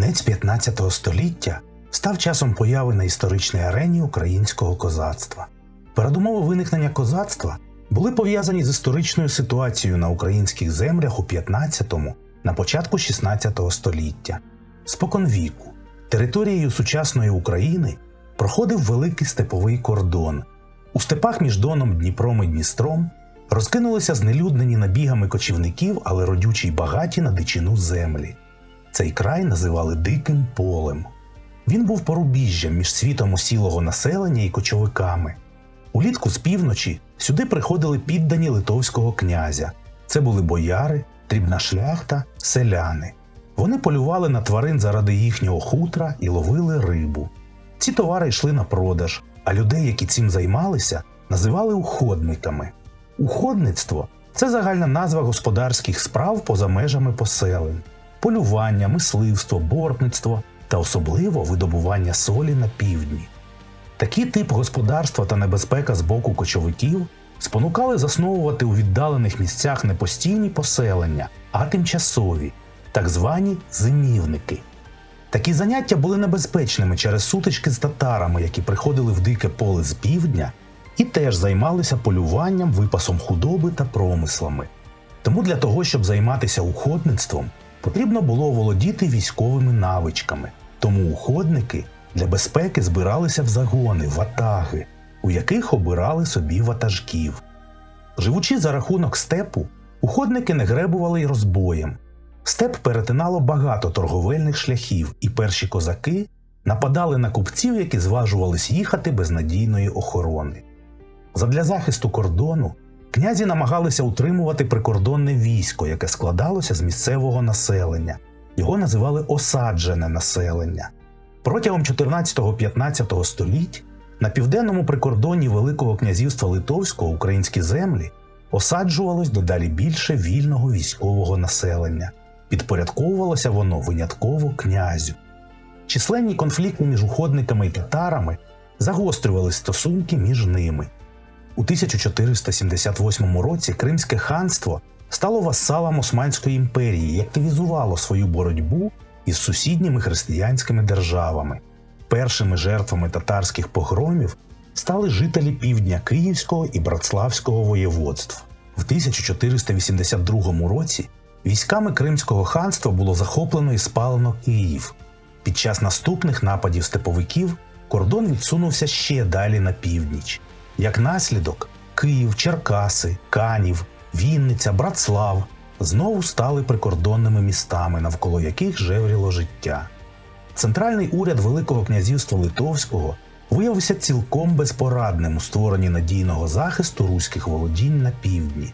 Кінець 15 століття став часом появи на історичній арені українського козацтва. Передумови виникнення козацтва були пов'язані з історичною ситуацією на українських землях у 15-му, на початку 16 століття. Споконвіку територією сучасної України проходив великий степовий кордон. У степах між Доном, Дніпром і Дністром розкинулися знелюднені набігами кочівників, але родючі й багаті на дичину землі. Цей край називали Диким полем. Він був порубіжжям між світом осілого населення і кочовиками. Улітку з півночі сюди приходили піддані литовського князя. Це були бояри, дрібна шляхта, селяни. Вони полювали на тварин заради їхнього хутра і ловили рибу. Ці товари йшли на продаж, а людей, які цим займалися, називали уходниками. Уходництво це загальна назва господарських справ поза межами поселень, полювання, мисливство, бортництво та особливо видобування солі на півдні. Такий тип господарства та небезпека з боку кочовиків спонукали засновувати у віддалених місцях не постійні поселення, а тимчасові, так звані зимівники. Такі заняття були небезпечними через сутички з татарами, які приходили в дике поле з півдня і теж займалися полюванням, випасом худоби та промислами. Тому для того, щоб займатися уходництвом, потрібно було володіти військовими навичками. Тому уходники для безпеки збиралися в загони, ватаги, у яких обирали собі ватажків. Живучи за рахунок степу, уходники не гребували й розбоєм. Степ перетинало багато торговельних шляхів, і перші козаки нападали на купців, які зважувались їхати без надійної охорони. Задля захисту кордону князі намагалися утримувати прикордонне військо, яке складалося з місцевого населення. Його називали осаджене населення. Протягом 14-15 століть на південному прикордонні Великого князівства Литовського українські землі осаджувалось дедалі більше вільного військового населення. Підпорядковувалося воно винятково князю. Численні конфлікти між уходниками і татарами загострювали стосунки між ними. У 1478 році Кримське ханство стало васалом Османської імперії і активізувало свою боротьбу із сусідніми християнськими державами. Першими жертвами татарських погромів стали жителі півдня Київського і Братславського воєводств. В 1482 році військами Кримського ханства було захоплено і спалено Київ. Під час наступних нападів степовиків кордон відсунувся ще далі на північ. Як наслідок, Київ, Черкаси, Канів, Вінниця, Братслав знову стали прикордонними містами, навколо яких жевріло життя. Центральний уряд Великого князівства Литовського виявився цілком безпорадним у створенні надійного захисту руських володінь на півдні.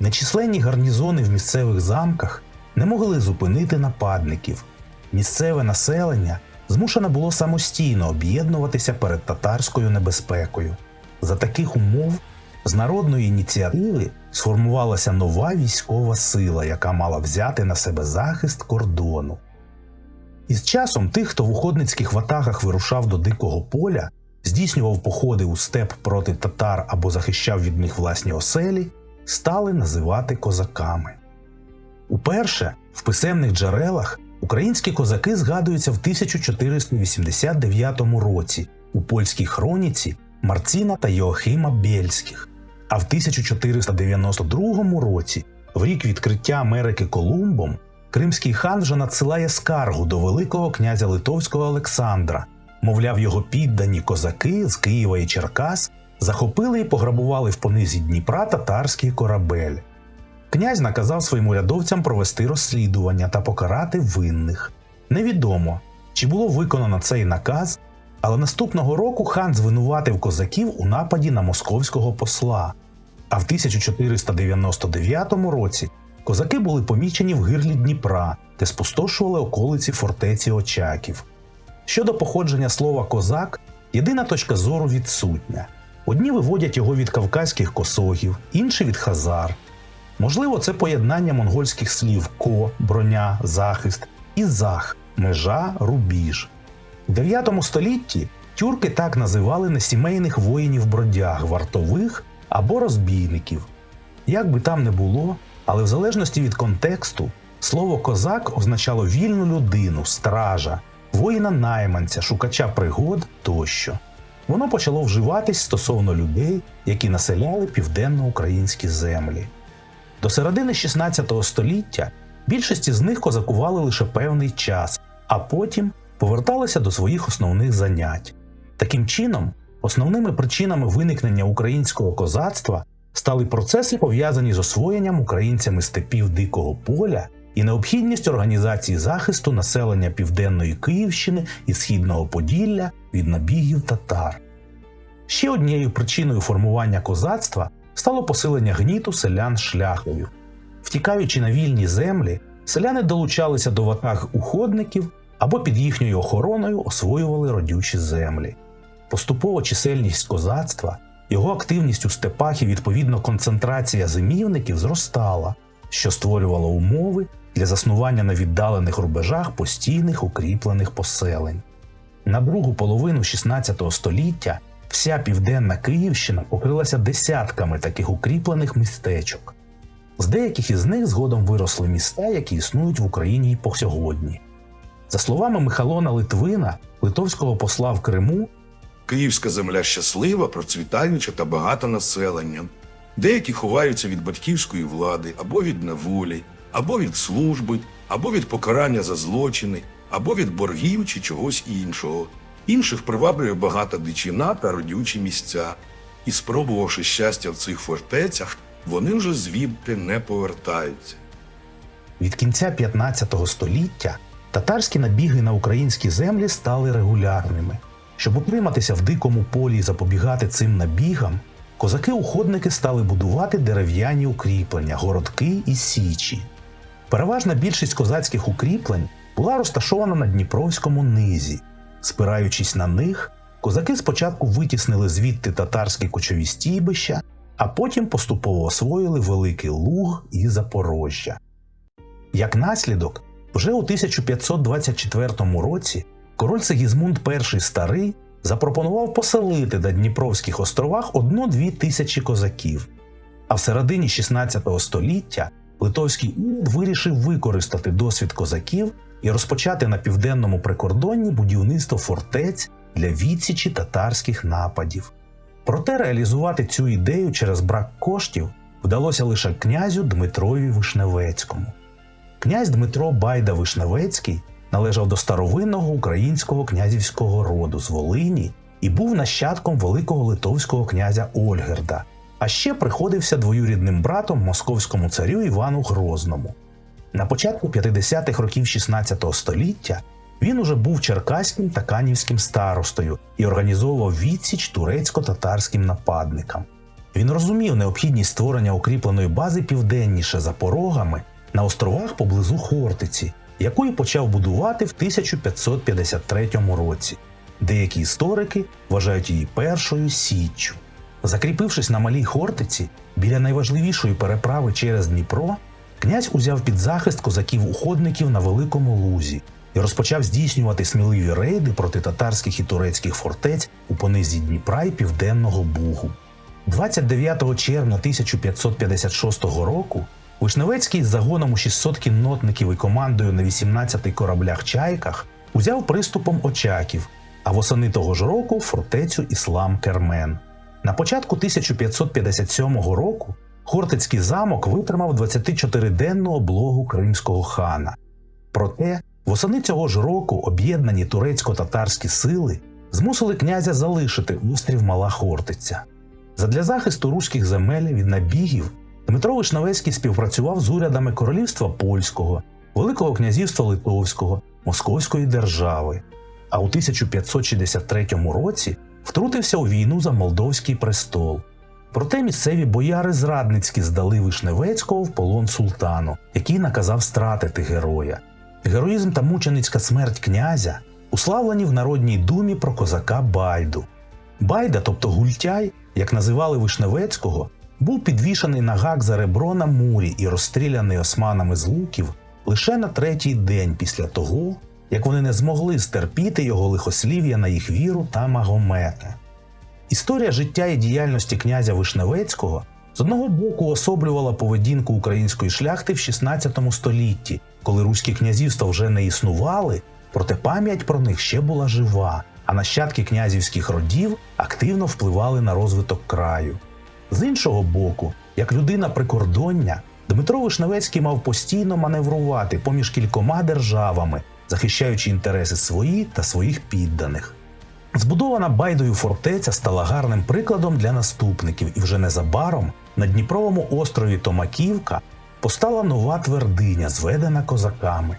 Нечисленні гарнізони в місцевих замках не могли зупинити нападників. Місцеве населення змушене було самостійно об'єднуватися перед татарською небезпекою. За таких умов з народної ініціативи сформувалася нова військова сила, яка мала взяти на себе захист кордону. Із часом тих, хто в уходницьких ватагах вирушав до дикого поля, здійснював походи у степ проти татар або захищав від них власні оселі, стали називати козаками. Уперше в писемних джерелах українські козаки згадуються в 1489 році у польській хроніці Марціна та Йоахима Бєльських. А в 1492 році, в рік відкриття Америки Колумбом, кримський хан вже надсилає скаргу до Великого князя Литовського Олександра. Мовляв, його піддані козаки з Києва і Черкас захопили і пограбували в понизі Дніпра татарський корабель. Князь наказав своїм урядовцям провести розслідування та покарати винних. Невідомо, чи було виконано цей наказ, але наступного року хан звинуватив козаків у нападі на московського посла. А в 1499 році козаки були помічені в гирлі Дніпра, де спустошували околиці фортеці Очаків. Щодо походження слова козак, єдина точка зору відсутня. Одні виводять його від кавказьких косогів, інші від хазар. Можливо, це поєднання монгольських слів ко, броня, захист і зах, межа, рубіж. У 9 столітті тюрки так називали несімейних воїнів бродяг, вартових або розбійників. Як би там не було, але в залежності від контексту Слово козак означало вільну людину, стража, воїна найманця, шукача пригод тощо. Воно почало вживатись стосовно людей, які населяли південноукраїнські землі. До середини 16 століття більшість з них козакували лише певний час, а потім поверталися до своїх основних занять. Таким чином, основними причинами виникнення українського козацтва стали процеси, пов'язані з освоєнням українцями степів Дикого поля і необхідність організації захисту населення Південної Київщини і Східного Поділля від набігів татар. Ще однією причиною формування козацтва стало посилення гніту селян шляхою. Втікаючи на вільні землі, селяни долучалися до ватаг уходників або під їхньою охороною освоювали родючі землі. Поступово чисельність козацтва, його активність у степах і відповідно концентрація зимівників зростала, що створювало умови для заснування на віддалених рубежах постійних укріплених поселень. На другу половину 16 століття вся південна Київщина покрилася десятками таких укріплених містечок. З деяких із них згодом виросли міста, які існують в Україні й по сьогодні. За словами Михалона Литвина, литовського посла в Криму, Київська земля щаслива, процвітаюча та багата населенням. Деякі ховаються від батьківської влади, або від неволі, або від служби, або від покарання за злочини, або від боргів чи чогось іншого. Інших приваблює багата дичина та родючі місця. І спробувавши щастя в цих фортецях, вони вже звідти не повертаються. від кінця 15 століття татарські набіги на українські землі стали регулярними. Щоб утриматися в дикому полі і запобігати цим набігам, козаки-уходники стали будувати дерев'яні укріплення, городки і січі. Переважна більшість козацьких укріплень була розташована на Дніпровському низі. Спираючись на них, козаки спочатку витіснили звідти татарські кочові стійбища, а потім поступово освоїли Великий Луг і Запорожжя. Як наслідок, вже у 1524 році король Сигізмунд І Старий запропонував поселити на Дніпровських островах одну-дві тисячі козаків. А в середині 16 століття литовський уряд вирішив використати досвід козаків і розпочати на південному прикордонні будівництво фортець для відсічі татарських нападів. Проте реалізувати цю ідею через брак коштів вдалося лише князю Дмитрові Вишневецькому. Князь Дмитро Байда Вишневецький належав до старовинного українського князівського роду з Волині і був нащадком великого литовського князя Ольгерда, а ще приходився двоюрідним братом московському царю Івану Грозному. На початку 50-х років 16 століття він уже був черкаським та канівським старостою і організовував відсіч турецько-татарським нападникам. Він розумів необхідність створення укріпленої бази південніше за порогами на островах поблизу Хортиці, яку почав будувати в 1553 році. Деякі історики вважають її першою січчю. Закріпившись на малій Хортиці біля найважливішої переправи через Дніпро, князь узяв під захист козаків-уходників на Великому Лузі і розпочав здійснювати сміливі рейди проти татарських і турецьких фортець у понизі Дніпра і Південного Бугу. 29 червня 1556 року Вишневецький з загоном у 600 кіннотників і командою на 18 кораблях Чайках узяв приступом Очаків, а восени того ж року фортецю Іслам Кермен. На початку 1557 року Хортицький замок витримав 24-денну облогу кримського хана. Проте восени цього ж року об'єднані турецько-татарські сили змусили князя залишити острів Мала Хортиця. Задля захисту руських земель від набігів Дмитро Вишневецький співпрацював з урядами Королівства Польського, Великого князівства Литовського, Московської держави, а у 1563 році втрутився у війну за Молдовський престол. Проте місцеві бояри зрадницьки здали Вишневецького в полон султану, який наказав стратити героя. Героїзм та мученицька смерть князя уславлені в Народній думі про козака Байду. Байда, тобто Гультяй, як називали Вишневецького, був підвішаний на гак за ребро на мурі і розстріляний османами з луків лише на третій день після того, як вони не змогли стерпіти його лихослів'я на їх віру та Магомета. Історія життя і діяльності князя Вишневецького З одного боку особлювала поведінку української шляхти в 16 столітті, коли руські князівства вже не існували, проте пам'ять про них ще була жива, а нащадки князівських родів активно впливали на розвиток краю. З іншого боку, як людина прикордоння, Дмитро Вишневецький мав постійно маневрувати поміж кількома державами, захищаючи інтереси свої та своїх підданих. Збудована Байдою фортеця стала гарним прикладом для наступників, і вже незабаром на Дніпровому острові Томаківка постала нова твердиня, зведена козаками.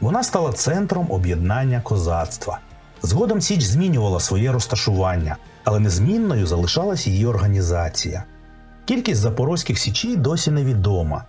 Вона стала центром об'єднання козацтва. Згодом Січ змінювала своє розташування, але незмінною залишалась її організація. Кількість запорозьких січей досі невідома.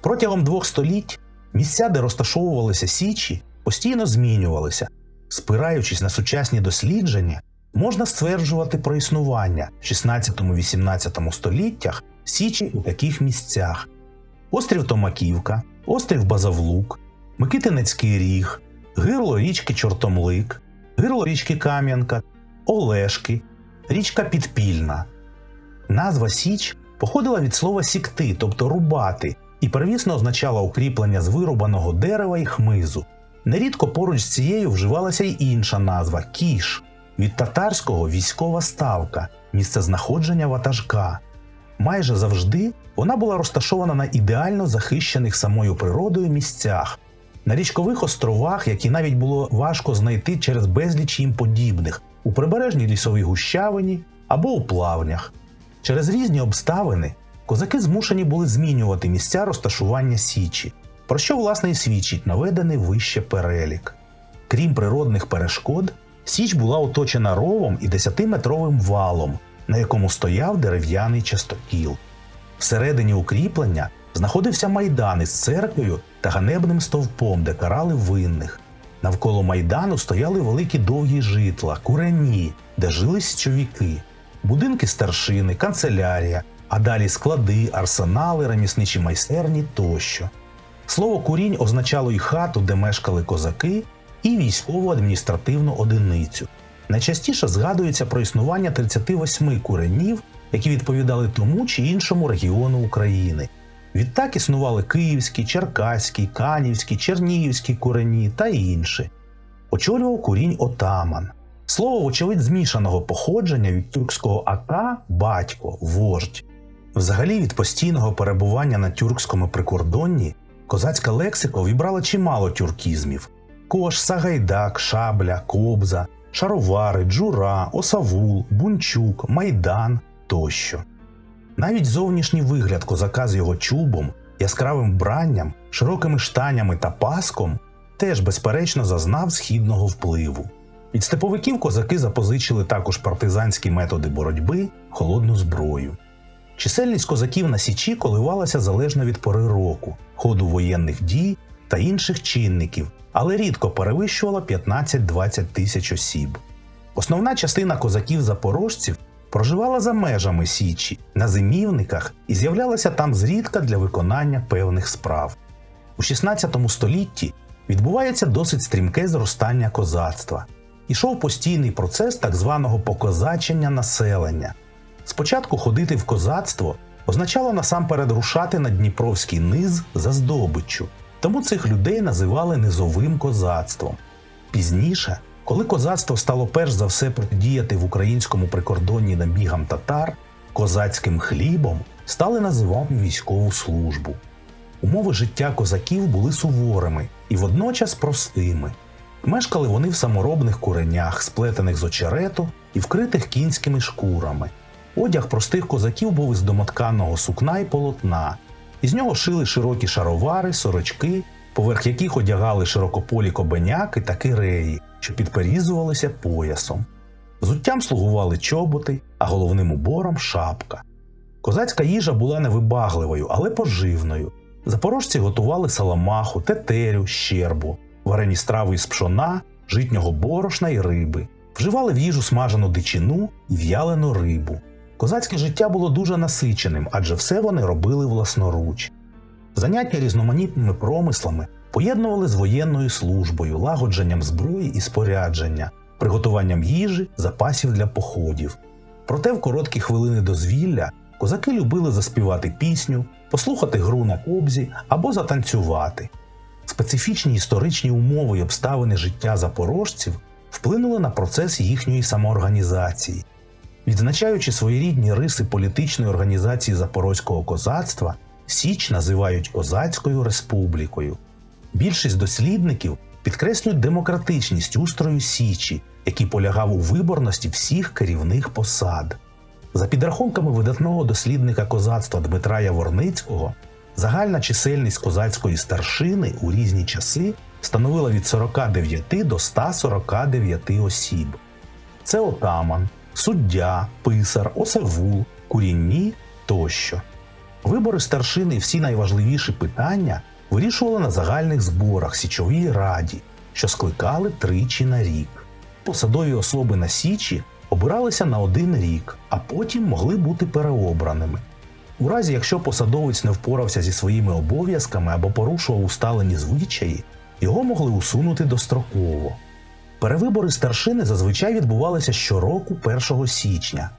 Протягом двох століть місця, де розташовувалися січі, постійно змінювалися. Спираючись на сучасні дослідження, можна стверджувати про існування в 16-18 століттях січі у таких місцях: острів Томаківка, острів Базавлук, Микитинецький ріг, гирло річки Чортомлик, гирло річки Кам'янка, Олешки, річка Підпільна. Назва Січ походила від слова сікти, тобто рубати, і первісно означала укріплення з вирубаного дерева і хмизу. Нерідко поруч з цією вживалася й інша назва кіш від татарського військова ставка, місце знаходження ватажка. Майже завжди вона була розташована на ідеально захищених самою природою місцях, на річкових островах, які навіть було важко знайти через безліч їм подібних, у прибережній лісовій гущавині або у плавнях. Через різні обставини козаки змушені були змінювати місця розташування січі, про що власне і свідчить наведений вище перелік. Крім природних перешкод, січ була оточена ровом і 10-метровим валом, на якому стояв дерев'яний частокіл. Всередині укріплення знаходився майдан із церквою та ганебним стовпом, де карали винних. Навколо майдану стояли великі довгі житла, курені, де жили січовіки, будинки старшини, канцелярія, а далі склади, арсенали, ремісничі майстерні тощо. Слово курінь означало й хату, де мешкали козаки, і військову адміністративну одиницю. Найчастіше згадується про існування 38 куренів, які відповідали тому чи іншому регіону України. Відтак існували київські, черкаські, канівські, чернігівські курені та інші. Очолював курінь отаман. Слово, вочевидь, змішаного походження від тюркського ака батько, вождь. Взагалі від постійного перебування на тюркському прикордонні козацька лексика увібрала чимало тюркізмів: кош, сагайдак, шабля, кобза, шаровари, джура, осавул, бунчук, майдан тощо. Навіть зовнішній вигляд козака з його чубом, яскравим вбранням, широкими штанями та паском теж безперечно зазнав східного впливу. Від степовиків козаки запозичили також партизанські методи боротьби, холодну зброю. Чисельність козаків на Січі коливалася залежно від пори року, ходу воєнних дій та інших чинників, але рідко перевищувала 15-20 тисяч осіб. Основна частина козаків-запорожців проживала за межами Січі, на зимівниках і з'являлася там зрідка для виконання певних справ. У 16 столітті відбувається досить стрімке зростання козацтва. Ішов постійний процес так званого покозачення населення. Спочатку ходити в козацтво означало насамперед рушати на Дніпровський низ за здобиччю, тому цих людей називали низовим козацтвом. Пізніше, коли козацтво стало перш за все протидіяти в українському прикордонні набігам татар, козацьким хлібом стали називати військову службу. Умови життя козаків були суворими і водночас простими. Мешкали вони в саморобних куренях, сплетених з очерету і вкритих кінськими шкурами. Одяг простих козаків був із домотканого сукна і полотна. Із нього шили широкі шаровари, сорочки, поверх яких одягали широкополі кобеняки та киреї, що підперізувалися поясом. Взуттям слугували чоботи, а головним убором шапка. Козацька їжа була невибагливою, але поживною. Запорожці готували саламаху, тетерю, щербу, варені страви із пшона, житнього борошна і риби, вживали в їжу смажену дичину і в'ялену рибу. Козацьке життя було дуже насиченим, адже все вони робили власноруч. Заняття різноманітними промислами поєднували з воєнною службою, лагодженням зброї і спорядження, приготуванням їжі, запасів для походів. Проте в короткі хвилини дозвілля Козаки любили заспівати пісню, послухати гру на кобзі або затанцювати. Специфічні історичні умови й обставини життя запорожців вплинули на процес їхньої самоорганізації. Відзначаючи своєрідні риси політичної організації запорозького козацтва, Січ називають Козацькою республікою. Більшість дослідників підкреслюють демократичність устрою Січі, який полягав у виборності всіх керівних посад. За підрахунками видатного дослідника козацтва Дмитра Яворницького, загальна чисельність козацької старшини у різні часи становила від 49 до 149 осіб. Це отаман, суддя, писар, осавул, курінні тощо. Вибори старшини і всі найважливіші питання вирішували на загальних зборах Січовій раді, що скликали тричі на рік. Посадові особи на Січі обиралися на один рік, а потім могли бути переобраними. У разі, якщо посадовець не впорався зі своїми обов'язками або порушував усталені звичаї, його могли усунути достроково. Перевибори старшини зазвичай відбувалися щороку 1 січня.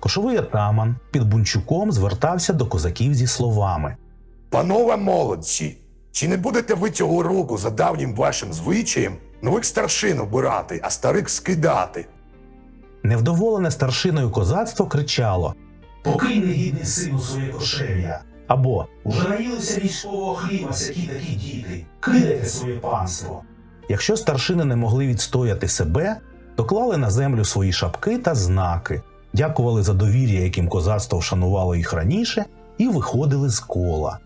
Кошовий атаман під Бунчуком звертався до козаків зі словами: Панове молодці, чи не будете ви цього року за давнім вашим звичаєм нових старшин обирати, а старих скидати? Невдоволене старшиною козацтво кричало: Покинь негідний сину своє кошев'я! Або уже наїлися військового хліба всякі такі діти, кидайте своє панство. Якщо старшини не могли відстояти себе, то клали на землю свої шапки та знаки, дякували за довір'я, яким козацтво вшанувало їх раніше, і виходили з кола.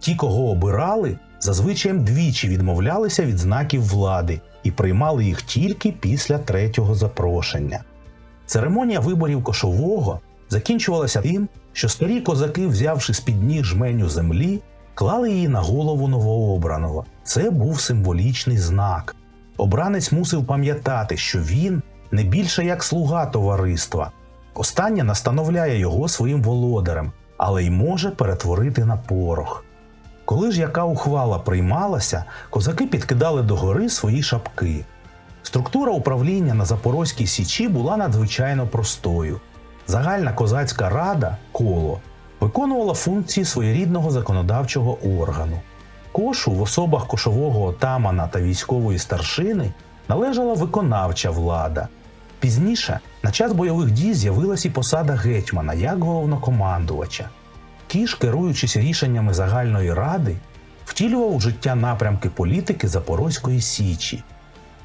Ті, кого обирали, зазвичай двічі відмовлялися від знаків влади і приймали їх тільки після третього запрошення. Церемонія виборів кошового закінчувалася тим, що старі козаки, взявши з-під ніг жменю землі, клали її на голову новообраного. Це був символічний знак. Обранець мусив пам'ятати, що він не більше як слуга товариства. Останнє настановляє його своїм володарем, але й може перетворити на порох. Коли ж яка ухвала приймалася, козаки підкидали догори свої шапки. Структура управління на Запорозькій Січі була надзвичайно простою. Загальна козацька рада коло виконувала функції своєрідного законодавчого органу. Кошу в особах кошового отамана та військової старшини належала виконавча влада. Пізніше, на час бойових дій, з'явилась і посада гетьмана як головнокомандувача. Кіш, керуючись рішеннями загальної ради, втілював у життя напрямки політики Запорозької Січі.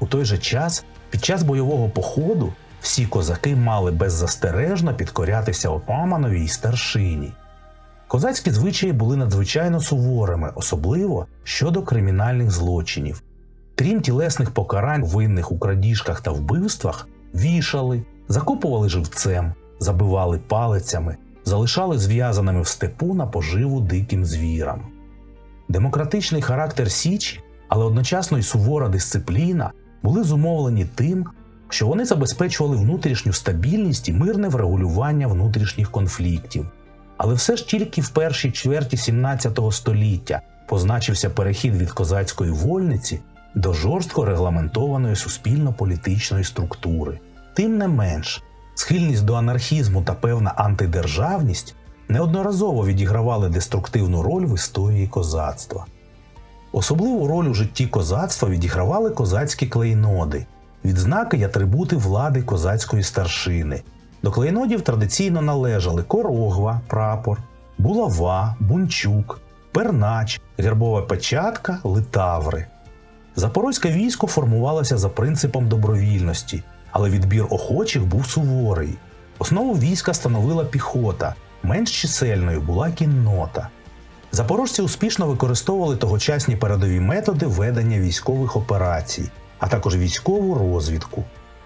У той же час, під час бойового походу, всі козаки мали беззастережно підкорятися отаманові й старшині. Козацькі звичаї були надзвичайно суворими, особливо щодо кримінальних злочинів. Крім тілесних покарань, винних у крадіжках та вбивствах, вішали, закопували живцем, забивали палицями, залишали зв'язаними в степу на поживу диким звірам. Демократичний характер Січі, але одночасно й сувора дисципліна були зумовлені тим, що вони забезпечували внутрішню стабільність і мирне врегулювання внутрішніх конфліктів. Але все ж тільки в першій чверті 17 століття позначився перехід від козацької вольниці до жорстко регламентованої суспільно-політичної структури. Тим не менш, схильність до анархізму та певна антидержавність неодноразово відігравали деструктивну роль в історії козацтва. Особливу роль у житті козацтва відігравали козацькі клейноди, відзнаки й атрибути влади козацької старшини. До клейнодів традиційно належали корогва, прапор, булава, бунчук, пернач, гербова печатка, литаври. Запорозьке військо формувалося за принципом добровільності, але відбір охочих був суворий. Основу війська становила піхота, менш чисельною була кіннота. Запорожці успішно використовували тогочасні передові методи ведення військових операцій, а також військову розвідку.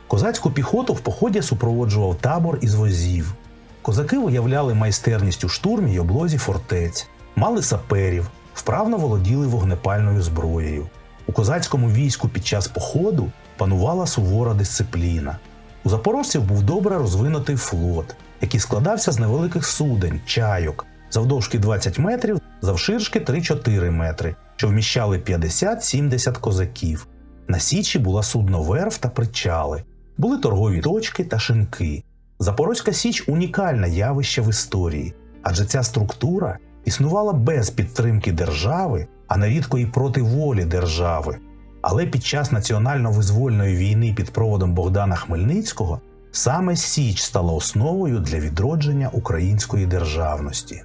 Козацьку піхоту в поході супроводжував табор із возів. Козаки виявляли майстерність у штурмі й облозі фортець, мали саперів, вправно володіли вогнепальною зброєю. У козацькому війську під час походу панувала сувора дисципліна. У запорожців був добре розвинутий флот, який складався з невеликих суден, чайок, завдовжки 20 метрів, завширшки 3-4 метри, що вміщали 50-70 козаків. На січі була судноверф та причали, були торгові точки та шинки. Запорозька Січ унікальне явище в історії. адже ця структура існувала без підтримки держави, а нерідко і проти волі держави. Але під час національно-визвольної війни під проводом Богдана Хмельницького саме Січ стала основою для відродження української державності.